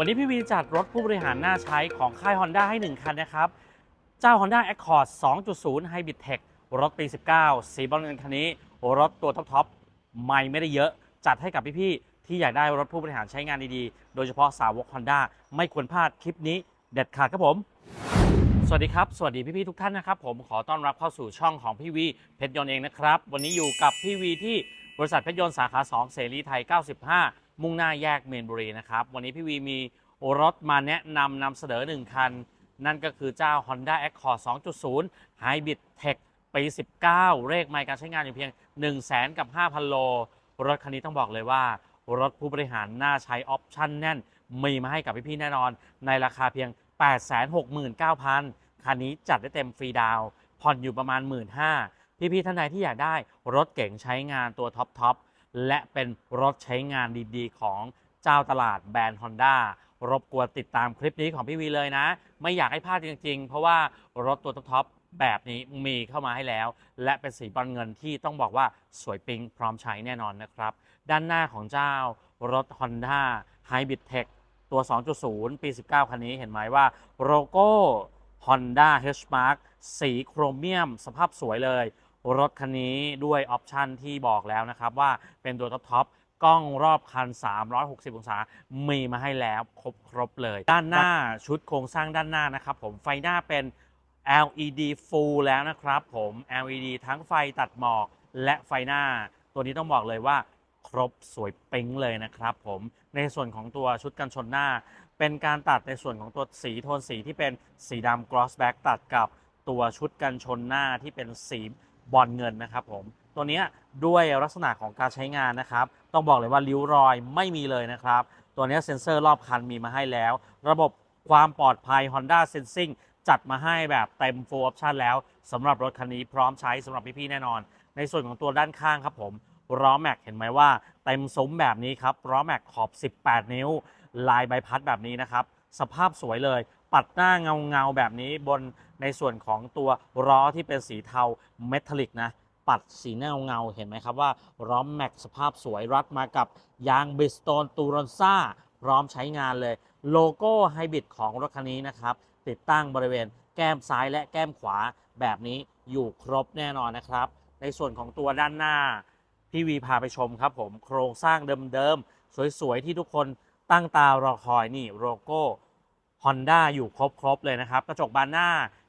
วันนี้พี่วีจัดรถผู้บริหารน่าใช้ของค่าย Honda ให้ 1 คันนะครับ เจ้า Honda Accord 2.0 Hybrid Tech รถปี 19 สีบอลเงินคันนี้ รถตัวท็อปๆไม่ไม่ได้เยอะ จัดให้กับพี่ๆที่อยากได้รถผู้บริหารใช้งานดีๆ โดยเฉพาะสาวก Honda ไม่ควรพลาดคลิปนี้เด็ดขาดครับผม สวัสดีครับ สวัสดีพี่ๆทุกท่านนะครับ ผมขอต้อนรับเข้าสู่ช่องของพี่วีเพชรยนต์เองนะครับ วันนี้อยู่กับพี่วีที่บริษัทเพชรยนต์สาขา 2 เสรีไทย 95 มุ่งหน้าแยกเมนบุรีนะครับ วันนี้พี่วีมีรถมาแนะนำนำเสนอ 1 คัน นั่นก็คือเจ้า Honda Accord 2.0 Hybrid Tech ปี 19 เลขไมล์การใช้งานอยู่เพียง 1 0 0 0 0กับ 5,000 โล รถคันนี้ต้องบอกเลยว่า รถผู้บริหารน่าใช้ออปชั่นแน่น มีมาให้กับพี่ๆแน่นอน ในราคาเพียง 869,000 คันนี้จัดได้เต็มฟรีดาวผ่อนอยู่ประมาณ 1 5ื่นพี่ๆท่านใดที่อยากได้รถเก๋งใช้งานตัวท็อปทอป และเป็นรถใช้งานดีๆ ของเจ้าตลาดแบรนด์ Honda รบกวนติดตามคลิปนี้ของพี่วีเลยนะ ไม่อยากให้พลาดจริง ๆ เพราะว่ารถตัวท็อปแบบนี้มีเข้ามาให้แล้ว และเป็นสีบอลเงินที่ต้องบอกว่าสวยปิ๊งพร้อมใช้แน่นอนนะครับ ด้านหน้าของเจ้ารถ Honda Hybrid Tech ตัว 2.0 ปี 19 คันนี้เห็นไหมว่าโลโก้ Honda H-Mark สีโครเมียม สภาพสวยเลย รถคันนี้ด้วยออปชันที่บอกแล้วนะครับว่าเป็นตัวท็อปๆกล้องรอบคัน 360 องศา มีมาให้แล้วครบครบเลย ด้านหน้าชุดโครงสร้างด้านหน้านะครับผมไฟหน้าเป็น LED full แล้วนะครับผม LED ทั้งไฟตัดหมอกและไฟหน้า ตัวนี้ต้องบอกเลยว่าครบสวยเป๊งเลยนะครับผมในส่วนของตัวชุดกันชนหน้า เป็นการตัดในส่วนของตัวสีโทนสีที่เป็นสีดำ gloss black ตัดกับตัวชุดกันชนหน้าที่เป็นสี บอลเงินนะครับผมตัวนี้ด้วยลักษณะของการใช้งานนะครับ ต้องบอกเลยว่าริ้วรอยไม่มีเลยนะครับ ตัวนี้เซ็นเซอร์รอบคันมีมาให้แล้ว ระบบความปลอดภัย Honda Sensing จัดมาให้แบบเต็ม full option แล้วสำหรับรถคันนี้พร้อมใช้สำหรับพี่ๆแน่นอน ในส่วนของตัวด้านข้างครับผมล้อแม็กเห็นไหมว่าเต็มซุ้มแบบนี้ครับล้อแม็กขอบ 18 นิ้ว ลายใบพัดแบบนี้นะครับ สภาพสวยเลย ปัดหน้าเงาเงาๆแบบนี้บนในส่วนของตัวล้อที่เป็นสีเทาเมทัลลิกนะ ปัดสีเงาเงาๆเห็นไหมครับว่าล้อแม็กสภาพสวยรัดมากับยางบิสโตนตูรอนซ่าพร้อมใช้งานเลย โลโก้ไฮบริดของรถคันนี้นะครับ ติดตั้งบริเวณแก้มซ้ายและแก้มขวาแบบนี้อยู่ครบแน่นอนนะครับ ในส่วนของตัวด้านหน้า พี่วีพาไปชมครับผมโครงสร้างเดิมๆ สวยๆ ที่ทุกคนตั้งตารอคอยนี่โลโก้ Honda อยู่ครบๆเลยนะครับ กระจกบานหน้า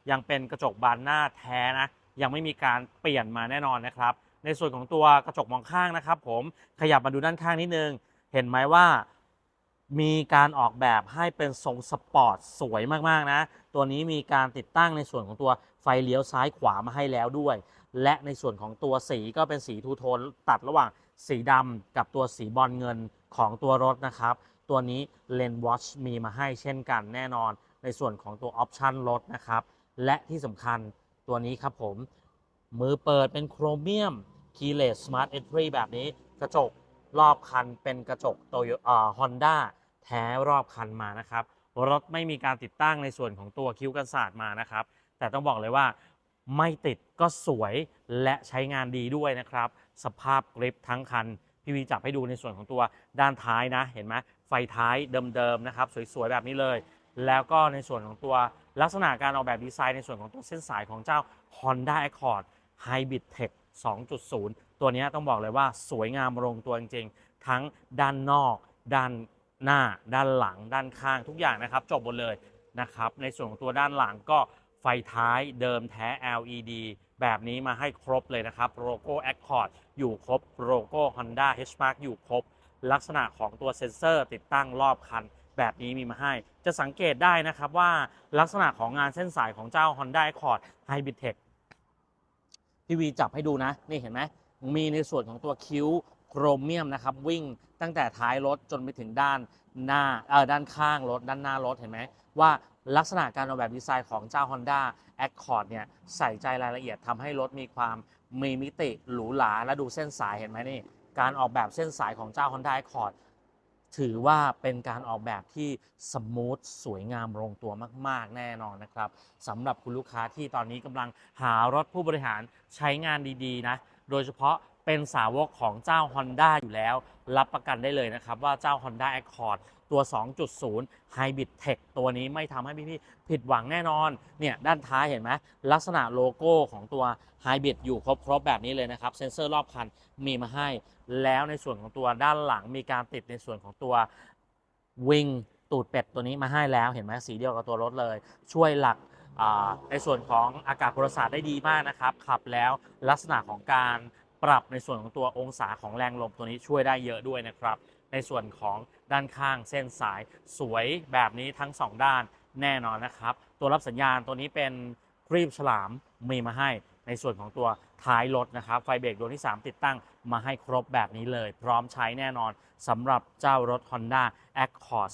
ยังเป็นกระจกบานหน้าแท้นะ ยังไม่มีการเปลี่ยนมาแน่นอนนะครับ ในส่วนของตัวกระจกมองข้างนะครับ ผมขยับมาดูด้านข้างนิดนึง เห็นไหมว่ามีการออกแบบให้เป็นทรงสปอร์ตสวยมากๆนะ ตัวนี้มีการติดตั้งในส่วนของตัวไฟเลี้ยวซ้ายขวามาให้แล้วด้วย และในส่วนของตัวสีก็เป็นสีทูโทนตัดระหว่างสีดำกับตัวสีบอลเงินของตัวรถนะครับ ตัวนี้เลนวอชมีมาให้เช่นกันแน่นอนในส่วนของตัวออปชันรถนะครับ และที่สำคัญตัวนี้ครับผม มือเปิดเป็นโครเมียม Keyless Smart Entry แบบนี้กระจกรอบคันเป็นกระจกโตโยอ่าฮอนด้าแท้รอบคันมานะครับ รถไม่มีการติดตั้งในส่วนของตัวคิ้วกันศาสตร์มานะครับ แต่ต้องบอกเลยว่าไม่ติดก็สวยและใช้งานดีด้วยนะครับ สภาพกริปทั้งคัน พี่วีจับให้ดูในส่วนของตัวด้านท้ายนะ เห็นไหม ไฟท้ายเดิมๆนะครับสวยๆแบบนี้เลย แล้วก็ในส่วนของตัวลักษณะการออกแบบดีไซน์ในส่วนของตัวเส้นสายของเจ้า Honda Accord Hybrid Tech 2.0 ตัวนี้ต้องบอกเลยว่าสวยงามลงตัวจริงๆ ทั้งด้านนอก ด้านหน้า ด้านหลัง ด้านข้างทุกอย่างนะครับ จบหมดเลยนะครับ ในส่วนของตัวด้านหลังก็ไฟท้ายเดิมแท้ LED แบบนี้มาให้ครบเลยนะครับ โลโก้ Accord อยู่ครบ โลโก้ Honda H-Mark อยู่ครบ ลักษณะของตัวเซ็นเซอร์ติดตั้งรอบคัน แบบนี้มีมาให้ จะสังเกตได้นะครับว่าลักษณะของงานเส้นสายของเจ้า Honda Accord Hybrid Tech พี่วีจับให้ดูนะ นี่เห็นไหมมีในส่วนของตัวคิ้วโครเมียมนะครับ วิ่งตั้งแต่ท้ายรถจนไปถึงด้านหน้าเออด้านข้างรถด้านหน้ารถเห็นไหมว่าลักษณะการออกแบบดีไซน์ของเจ้า Honda Accord เนี่ยใส่ใจรายละเอียดทำให้รถมีความมีมิติหรูหราและดูเส้นสายเห็นไหมนี่ การออกแบบเส้นสายของเจ้า Honda Accord ถือว่าเป็นการออกแบบที่สมูทสวยงามลงตัวมาก ๆ แน่นอนนะครับสำหรับคุณลูกค้าที่ตอนนี้กำลังหารถผู้บริหารใช้งานดีๆนะ โดยเฉพาะเป็นสาวกของเจ้า Honda อยู่แล้ว รับประกันได้เลยนะครับว่าเจ้า Honda Accord ตัว 2.0 Hybrid Tech ตัวนี้ไม่ทำให้พี่ๆผิดหวังแน่นอน เนี่ยด้านท้ายเห็นไหมลักษณะโลโก้ของตัว Hybrid อยู่ครบๆแบบนี้เลยนะครับ เซ็นเซอร์รอบคันมีมาให้ แล้วในส่วนของตัวด้านหลังมีการติดในส่วนของตัววิงตูดเป็ดตัวนี้มาให้แล้วเห็นไหมสีเดียวกับตัวรถเลย ช่วยหลักในส่วนของอากาศพลศาสตร์ได้ดีมากนะครับ ขับแล้วลักษณะของการปรับในส่วนของตัวองศาของแรงลมตัวนี้ช่วยได้เยอะด้วยนะครับ ในส่วนของด้านข้างเส้นสายสวยแบบนี้ทั้ง 2 ด้านแน่นอนนะครับ ตัวรับสัญญาณตัวนี้เป็นครีบฉลามมีมาให้ในส่วนของตัวท้ายรถนะครับ ไฟเบรกดวงที่ 3 ติดตั้งมาให้ครบแบบนี้เลย พร้อมใช้แน่นอนสำหรับเจ้ารถ Honda Accord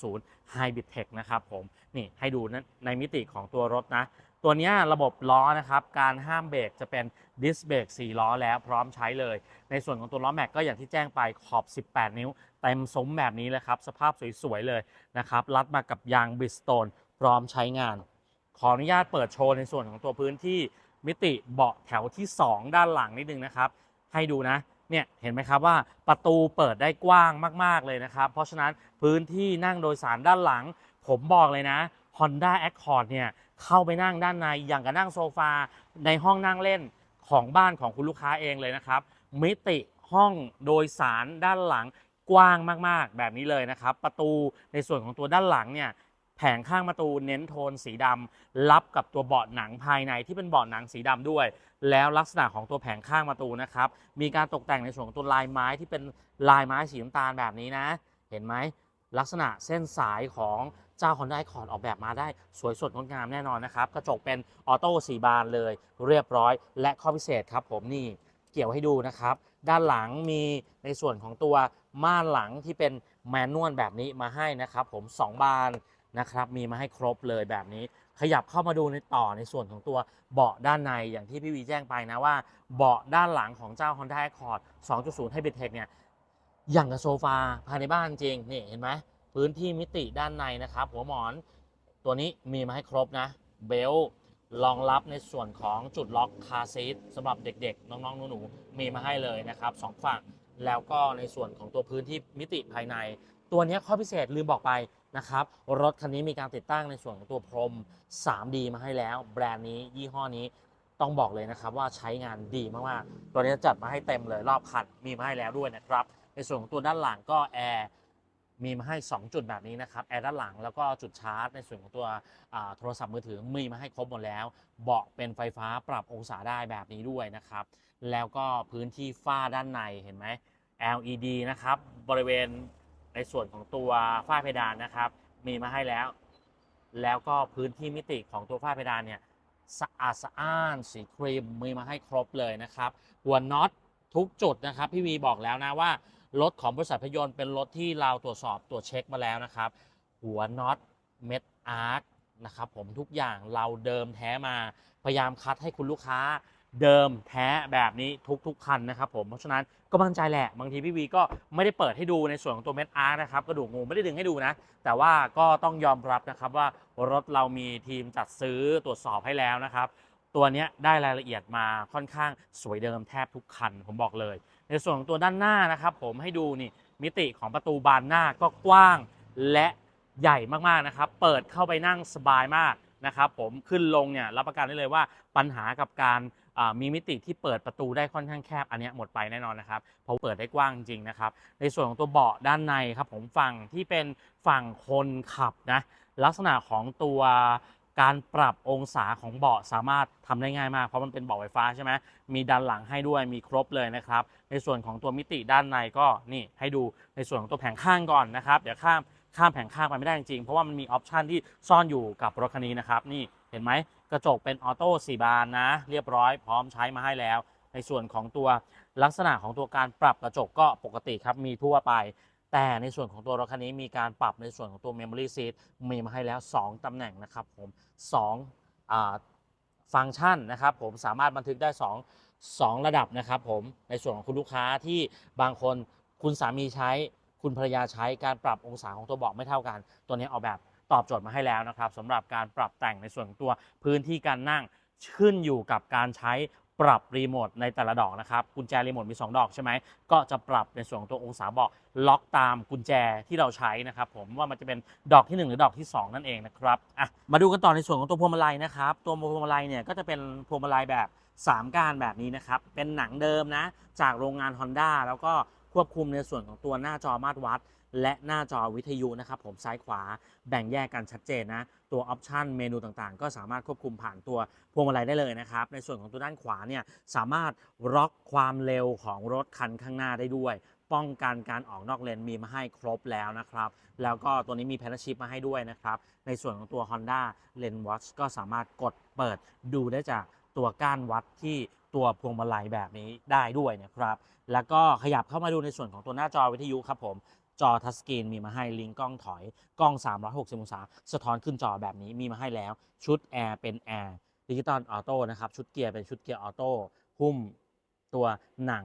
2.0 Hybrid Tech นะครับผม นี่ให้ดูนะในมิติของตัวรถนะ ตัวนี้ระบบล้อนะครับ การห้ามเบรกจะเป็นดิสเบรก4ล้อแล้วพร้อมใช้เลย ในส่วนของตัวล้อแม็กก็อย่างที่แจ้งไปขอบ 18 นิ้ว เต็มซุ้มแบบนี้เลยครับ สภาพสวยๆเลยนะครับ รัดมากับยางบิสโตนพร้อมใช้งาน ขออนุญาตเปิดโชว์ในส่วนของตัวพื้นที่มิติเบาะแถวที่ 2 ด้านหลังนิดนึงนะครับ ให้ดูนะเนี่ยเห็นไหมครับว่าประตูเปิดได้กว้างมาก ๆ เลยนะครับ เพราะฉะนั้นพื้นที่นั่งโดยสารด้านหลัง ผมบอกเลยนะ Honda Accord เนี่ย เข้าไปนั่งด้านในอย่างกับนั่งโซฟา ในห้องนั่งเล่นของบ้านของคุณลูกค้าเองเลยนะครับ มิติห้องโดยสารด้านหลังกว้างมากๆ แบบนี้เลยนะครับ ประตูในส่วนของตัวด้านหลังเนี่ยแผงข้างประตูเน้นโทนสีดำรับกับตัวเบาะหนังภายในที่เป็นเบาะหนังสีดำด้วย แล้วลักษณะของตัวแผงข้างประตูนะครับมีการตกแต่งในส่วนของตัวลายไม้ที่เป็นลายไม้สีน้ำตาลแบบนี้นะ เห็นไหมลักษณะเส้นสายของ เจ้า Honda Accord ออกแบบมาได้สวยสดงดงามแน่นอนนะครับ กระจกเป็นออโต้สีบานเลย เรียบร้อย และข้อพิเศษครับผมนี่เกี่ยวให้ดูนะครับ ด้านหลังมีในส่วนของตัวม่านหลังที่เป็นแมนนวลแบบนี้มาให้นะครับ ผม 2 บานนะครับมีมาให้ครบเลยแบบนี้ ขยับเข้ามาดูในต่อในส่วนของตัวเบาะด้านในอย่างที่พี่วีแจ้งไปนะว่า เบาะด้านหลังของเจ้า Honda Accord 2.0 Hybrid Tech เนี่ยอย่างกับโซฟาภายในบ้านจริงนี่เห็นไหม พื้นที่มิติด้านในนะครับ หัวหมอนตัวนี้มีมาให้ครบนะ เบลต์รองรับในส่วนของจุดล็อกคาซีทสำหรับเด็กๆ น้องๆหนูๆมีมาให้เลยนะครับสองฝั่งแล้วก็ในส่วนของตัวพื้นที่มิติภายใน ตัวนี้ข้อพิเศษลืมบอกไปนะครับ รถคันนี้มีการติดตั้งในส่วนของตัวพรม 3D มาให้แล้ว แบรนด์นี้ยี่ห้อนี้ต้องบอกเลยนะครับว่าใช้งานดีมากๆ ตัวนี้จัดมาให้เต็มเลยรอบคันมีมาให้แล้วด้วยนะครับ ในส่วนของตัวด้านหลังก็แอร์ มีมาให้ 2 จุดแบบนี้นะครับแอร์ด้านหลังแล้วก็จุดชาร์จ ในส่วนของตัวโทรศัพท์มือถือมีมาให้ครบหมดแล้ว เบาะเป็นไฟฟ้าปรับองศาได้แบบนี้ด้วยนะครับ แล้วก็พื้นที่ฝ้าด้านในเห็นไหม LED นะครับ บริเวณในส่วนของตัวฝ้าเพดานนะครับ มีมาให้แล้ว แล้วก็พื้นที่มิติของตัวฝ้าเพดานเนี่ยสะอาดสะอ้านสีครีมมีมาให้ครบเลยนะครับหัวน็อตทุกจุดนะครับ พี่วีบอกแล้วนะว่า รถของบริษัทพยนต์เป็นรถที่เราตรวจสอบตรวจเช็คมาแล้วนะครับ หัวน็อตเม็ดอาร์คนะครับผมทุกอย่างเราเดิมแท้มาพยายามคัดให้คุณลูกค้าเดิมแท้แบบนี้ทุกๆคันนะครับผมเพราะฉะนั้นก็มั่นใจแหละ บางทีพี่วีก็ไม่ได้เปิดให้ดูในส่วนของตัวเม็ดอาร์นะครับกระดูกงูไม่ได้ดึงให้ดูนะ แต่ว่าก็ต้องยอมรับนะครับว่ารถเรามีทีมจัดซื้อตรวจสอบให้แล้วนะครับ ตัวนี้ได้รายละเอียดมาค่อนข้างสวยเดิมแทบทุกคันผมบอกเลย ในส่วนของตัวด้านหน้านะครับ ผมให้ดูนี่มิติของประตูบานหน้าก็กว้างและใหญ่มากๆนะครับ เปิดเข้าไปนั่งสบายมากนะครับผมขึ้นลงเนี่ยรับประกันได้เลยว่าปัญหากับการมีมิติที่เปิดประตูได้ค่อนข้างแคบอันนี้หมดไปแน่นอนนะครับเพราะเปิดได้กว้างจริงนะครับ ในส่วนของตัวเบาะด้านในครับผมฝั่งที่เป็นฝั่งคนขับนะลักษณะของตัว การปรับองศาของเบาะสามารถทำได้ง่ายมาก เพราะมันเป็นเบาะไฟฟ้าใช่ไหมมีด้านหลังให้ด้วยมีครบเลยนะครับ ในส่วนของตัวมิติด้านในก็นี่ให้ดูในส่วนของตัวแผงข้างก่อนนะครับเดี๋ยวข้ามข้ามแผงข้างไปไม่ได้จริงๆเพราะว่ามันมีออปชันที่ซ่อนอยู่กับรถคันนี้นะครับนี่เห็นไหมกระจกเป็นออโต้สี่บานนะ เรียบร้อยพร้อมใช้มาให้แล้ว ในส่วนของตัวลักษณะของตัวการปรับกระจกก็ปกติครับมีทั่วไป แต่ในส่วนของตัวรถคันนี้มีการปรับในส่วนของตัว Memory Seat มีมาให้แล้ว 2 ตำแหน่งนะครับผม2อ่าฟังก์ชันนะครับผมสามารถบันทึกได้ 2 2 ระดับนะครับผมในส่วนของคุณลูกค้าที่บางคนคุณสามีใช้ คุณภรรยาใช้การปรับองศาของตัวเบาะไม่เท่ากัน ตัวนี้ออกแบบตอบโจทย์มาให้แล้วนะครับสำหรับการปรับแต่งในส่วนของตัวพื้นที่การนั่งขึ้นอยู่กับการใช้ ปรับรีโมทในแต่ละดอกนะครับ กุญแจรีโมทมี 2 ดอกใช่ไหม ก็จะปรับในส่วนของตัวองศาเบาะล็อกตามกุญแจที่เราใช้นะครับผมว่ามันจะเป็นดอกที่ 1 หรือดอกที่ 2 นั่นเองนะครับอะมาดูกันต่อในส่วนของตัวพวงมาลัยนะครับ ตัวพวงมาลัยเนี่ยก็จะเป็นพวงมาลัยแบบ 3การแบบนี้นะครับ เป็นหนังเดิมนะ จากโรงงาน Honda แล้วก็ควบคุมในส่วนของตัวหน้าจอมาตรวัด และหน้าจอวิทยุนะครับผมซ้ายขวาแบ่งแยกกันชัดเจนนะ ตัวออปชันเมนูต่างๆ ก็สามารถควบคุมผ่านตัวพวงมาลัยได้เลยนะครับ ในส่วนของตัวด้านขวาเนี่ยสามารถล็อกความเร็วของรถคันข้างหน้าได้ด้วย ป้องกันการออกนอกเลนมีมาให้ครบแล้วนะครับ แล้วก็ตัวนี้มีแพนชิพมาให้ด้วยนะครับ ในส่วนของตัว Honda l e n Watch ก็สามารถกดเปิดดูได้จากตัวก้านวัดที่ตัวพวงมาลัยแบบนี้ได้ด้วยนะครับ แล้วก็ขยับเข้ามาดูในส่วนของตัวหน้าจอวิทยุครับผม จอทัชสกรีนมีมาให้ลิงก์กล้องถอยกล้อง 360 องศา สะท้อนขึ้นจอแบบนี้มีมาให้แล้ว ชุดแอร์เป็นแอร์ดิจิตอลออโต้นะครับชุดเกียร์เป็นชุดเกียร์ออโต้หุ้มตัวหนัง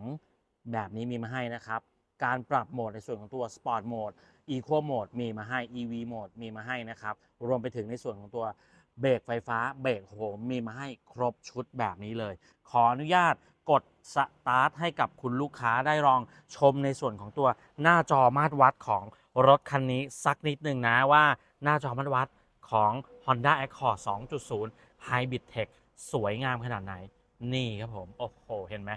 แบบนี้มีมาให้นะครับ การปรับโหมดในส่วนของตัวสปอร์ตโหมด Eco Mode มีมาให้ EV Mode มีมาให้นะครับ รวมไปถึงในส่วนของตัวเบรกไฟฟ้าเบรกโหมมีมาให้ครบชุดแบบนี้เลย ขออนุญาต กดสตาร์ทให้กับคุณลูกค้าได้ลองชมในส่วนของตัวหน้าจอมาตรวัดของรถคันนี้สักนิดหนึ่งนะว่าหน้าจอมาตรวัดของ Honda Accord 2.0 Hybrid Tech สวยงามขนาดไหน นี่ครับผม โอ้โห เห็นไหม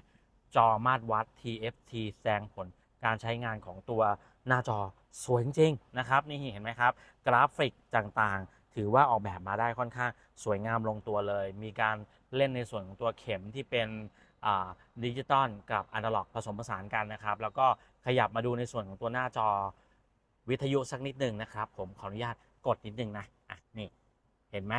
จอมาตรวัด TFT แสดงผลการใช้งานของตัวหน้าจอสวยจริงๆนะครับ นี่เห็นไหมครับ กราฟิกต่างๆ ถือว่าออกแบบมาได้ค่อนข้างสวยงามลงตัวเลย มีการเล่นในส่วนของตัวเข็มที่เป็น ดิจิตอลกับอนาล็อกผสมผสานกันนะครับ แล้วก็ขยับมาดูในส่วนของตัวหน้าจอวิทยุสักนิดหนึ่งนะครับ ผมขออนุญาตกดนิดหนึ่งนะอะนี่เห็นไหม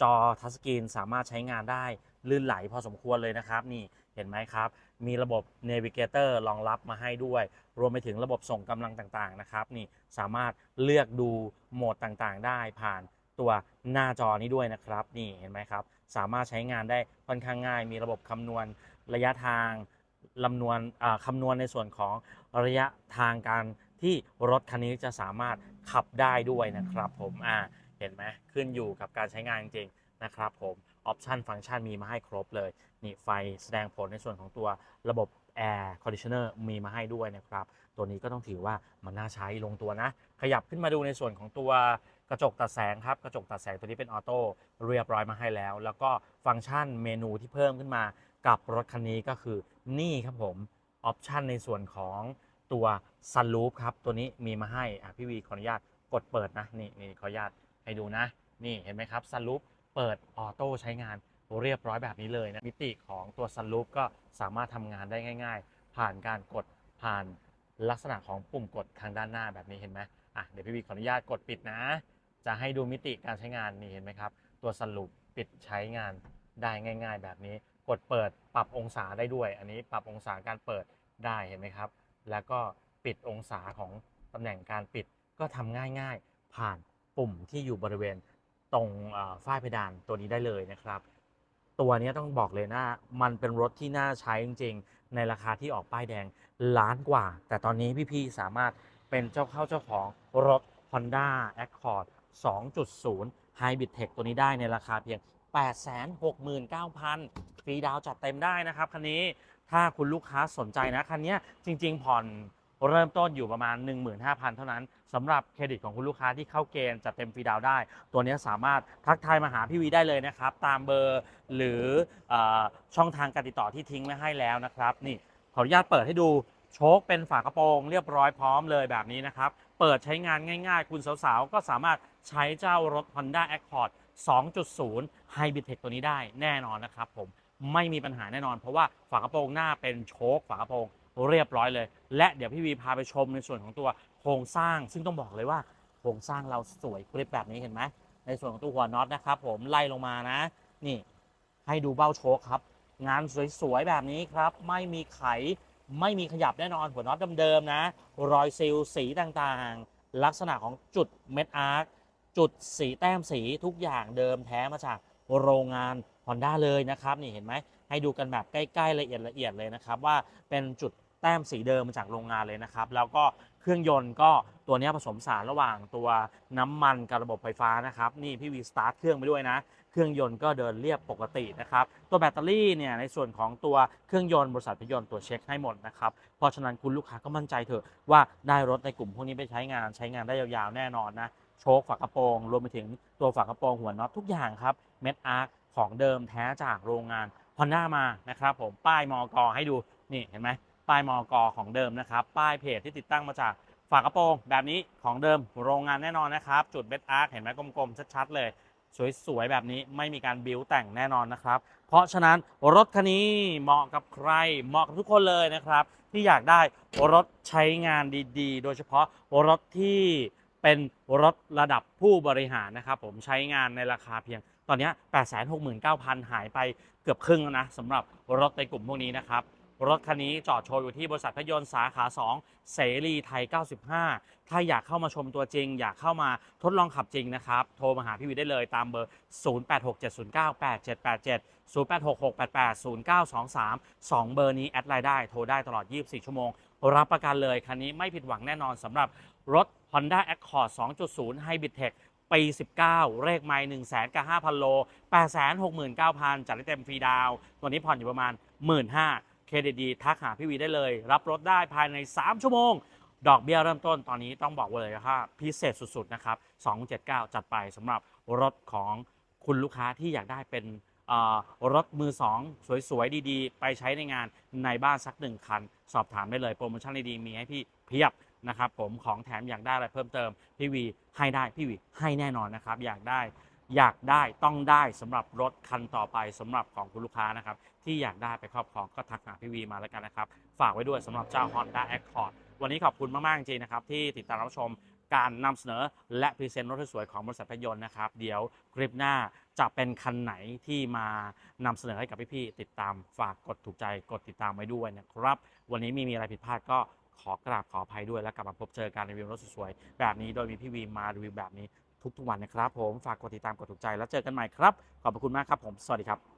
จอทัชสกรีนสามารถใช้งานได้ลื่นไหลพอสมควรเลยนะครับ นี่เห็นไหมครับ มีระบบ Navigator รองรับมาให้ด้วย รวมไปถึงระบบส่งกำลังต่างๆนะครับ นี่สามารถเลือกดูโหมดต่างๆ ได้ผ่านตัวหน้าจอนี้ด้วยนะครับ นี่เห็นไหมครับ สามารถใช้งานได้ค่อนข้างง่าย มีระบบคำนวณระยะทางลำนวนคำนวณในส่วนของระยะทางการที่รถคันนี้จะสามารถขับได้ด้วยนะครับผมอ่าเห็นไหมขึ้นอยู่กับการใช้งานจริงๆนะครับผมออปชันฟังก์ชันมีมาให้ครบเลย นี่ไฟแสดงผลในส่วนของตัวระบบ Air Conditioner มีมาให้ด้วยนะครับ ตัวนี้ก็ต้องถือว่ามันน่าใช้ลงตัวนะ ขยับขึ้นมาดูในส่วนของตัว กระจกตัดแสงครับ กระจกตัดแสงตัวนี้เป็นออโต้เรียบร้อยมาให้แล้ว แล้วก็ฟังก์ชันเมนูที่เพิ่มขึ้นมากับรถคันนี้ก็คือนี่ครับผมออปชันในส่วนของตัวซัน o ู f ครับ ตัวนี้มีมาให้พี่วีขออนุญาตกดเปิดนะนี่นี่ขออนุญาตให้ดูนะ นี่เห็นไหมครับซันลูปเปิดออโต้ใช้งานเรียบร้อยแบบนี้เลยนะมิติของตัวซันลูปก็สามารถทำงานได้ง่าย ๆ ผ่านการกดผ่านลักษณะของปุ่มกดทางด้านหน้าแบบนี้เห็นไหมอะเดี๋ยวพี่วีขออนุญาตกดปิดนะ จะให้ดูมิติการใช้งานนี่เห็นไหมครับ ตัวซันลูปปิดใช้งานได้ง่าย ๆ แบบนี้ กดเปิดปรับองศาได้ด้วย อันนี้ปรับองศาการเปิดได้เห็นไหมครับ แล้วก็ปิดองศาของตำแหน่งการปิดก็ทำง่ายๆ ผ่านปุ่มที่อยู่บริเวณตรงฝ้าเพดานตัวนี้ได้เลยนะครับ ตัวนี้ต้องบอกเลยนะมันเป็นรถที่น่าใช้จริง ๆ ในราคาที่ออกป้ายแดงล้านกว่า แต่ตอนนี้พี่ๆสามารถเป็นเจ้าเข้าเจ้าของรถ Honda Accord 2.0 Hybrid Tech ตัวนี้ได้ในราคาเพียง 869,000 ฟรีดาวจัดเต็มได้นะครับ คันนี้ถ้าคุณลูกค้าสนใจนะ คันนี้จริง ๆ ผ่อนเริ่มต้นอยู่ประมาณ 15,000 เท่านั้นสำหรับเครดิตของคุณลูกค้าที่เข้าเกณฑ์จัดเต็มฟรีดาวได้ ตัวนี้สามารถทักทายมาหาพี่วีได้เลยนะครับ ตามเบอร์หรือเออช่องทางการติดต่อที่ทิ้งไว้ให้แล้วนะครับ นี่ขออนุญาตเปิดให้ดูโชคเป็นฝากระโปรงเรียบร้อยพร้อมเลยแบบนี้นะครับ เปิดใช้งานง่ายๆ คุณสาวๆ ก็สามารถใช้เจ้ารถ Honda Accord 2.0 Hybrid Tech ตัวนี้ได้แน่นอนนะครับผมไม่มีปัญหาแน่นอน เพราะว่าฝากระโปรงหน้าเป็นโชคฝากระโปรงเรียบร้อยเลย และเดี๋ยวพี่วีพาไปชมในส่วนของตัวโครงสร้าง ซึ่งต้องบอกเลยว่าโครงสร้างเราสวยกริบแบบนี้เห็นไหมในส่วนของตัวหัวน็อตนะครับผมไล่ลงมานะ นี่ ให้ดูเบ้าโชคครับ งานสวยๆแบบนี้ครับ ไม่มีไข ไม่มีขยับแน่นอนหัวน็อตเดิมๆนะ รอยซิลสีต่างๆ ลักษณะของจุดเม็ดอาร์คจุดสีแต้มสีทุกอย่างเดิมแท้มาจากโรงงาน Honda เลยนะครับนี่เห็นไหมให้ดูกันแบบใกล้ๆละเอียดละเอียดเลยนะครับ ว่าเป็นจุดแต้มสีเดิมมาจากโรงงานเลยนะครับ แล้วก็เครื่องยนต์ก็ตัวนี้ผสมสานระหว่างตัวน้ำมันกับระบบไฟฟ้านะครับ นี่พี่วีสตาร์ทเครื่องไปด้วยนะ เครื่องยนต์ก็เดินเรียบปกตินะครับ ตัวแบตเตอรี่เนี่ยในส่วนของตัวเครื่องยนต์บริษัทพยนต์ตัวจเช็คให้หมดนะครับ เพราะฉะนั้นคุณลูกค้าก็มั่นใจเถอะว่าได้รถในกลุ่มพวกนี้ไปใช้งานใช้งานได้ยาวๆแน่นอนนะโชคฝากระโปรง รวมไปถึงตัวฝากระโปรงหัวน็อตทุกอย่างครับเม็ดอาร์คของเดิมแท้จากโรงงาน Honda มานะครับผมป้ายมอกให้ดูนี่เห็นไหมป้ายมอกของเดิมนะครับ ป้ายเพจที่ติดตั้งมาจากฝากระโปรงแบบนี้ของเดิมโรงงานแน่นอนนะครับ จุดเม็ดอาร์คเห็นไหมกลมๆชัดๆเลย สวยๆแบบนี้ไม่มีการบิวแต่งแน่นอนนะครับ เพราะฉะนั้นรถคันนี้เหมาะกับใครเหมาะกับทุกคนเลยนะครับ ที่อยากได้รถใช้งานดีๆ โดยเฉพาะรถที่เป็นรถระดับผู้บริหารนะครับ ผมใช้งานในราคาเพียงตอนนี้ 869,000 หายไปเกือบครึ่งแล้วนะสำหรับรถในกลุ่มพวกนี้นะครับ รถคันนี้จอดโชว์อยู่ที่บริษัทพยนต์สาขา 2 เสรีไทย 95 ถ้าอยากเข้ามาชมตัวจริง อยากเข้ามาทดลองขับจริงนะครับ โทรมาหาพี่วิได้เลยตามเบอร์ 0867098787 0866880923 2 เบอร์นี้แอดไลน์ได้โทรได้ตลอด 24 ชั่วโมง รับประกันเลยคันนี้ไม่ผิดหวังแน่นอนสำหรับรถ Honda Accord 2.0 Hybrid Tech ปี 19 เลขไมล์1 0 0 0 0กับ5,000 โล 869,000จัดได้เต็มฟรีดาว ตัวนี้ผ่อนอยู่ประมาณ 15,000 เครดิตดีทักหาพี่วีได้เลย รับรถได้ภายใน 3 ชั่วโมง ดอกเบี้ยเริ่มต้นตอนนี้ต้องบอกเลยว่าพิเศษสุดๆนะครับ279 จัดไปสำหรับรถของคุณลูกค้าที่อยากได้เป็นรถมือ 2 สวยๆ ดีๆ ไปใช้ในงานในบ้านสักหนึ่งคัน สอบถามได้เลย โปรโมชั่นดีๆมีให้พี่เพียบนะครับผมของแถมอยากได้อะไรเพิ่มเติม พี่วีให้ได้ พี่วีให้แน่นอนนะครับ อยากได้ อยากได้ต้องได้สำหรับรถคันต่อไปสำหรับของคุณลูกค้านะครับ ที่อยากได้ไปครอบครองก็ทักหาพี่วีมาแล้วกันนะครับ ฝากไว้ด้วยสำหรับเจ้า Honda Accord วันนี้ขอบคุณมากๆจริงนะครับ ที่ติดตามรับชมการนำเสนอและพรีเซนต์รถสวยๆของบริษัทพยนต์นะครับ เดี๋ยวคลิปหน้าจะเป็นคันไหนที่มานำเสนอให้กับพี่ๆติดตามฝากกดถูกใจกดติดตามไว้ด้วยนะครับ วันนี้มีมีอะไรผิดพลาดก็ขอกราบขออภัยด้วยแล้วกลับมาพบเจอการรีวิวรถสวยๆแบบนี้โดยมีพี่วีมารีวิวแบบนี้ ทุกๆวันนะครับ ผมฝากกดติดตามกดถูกใจแล้วเจอกันใหม่ครับ ขอบพระคุณมากครับผมสวัสดีครับ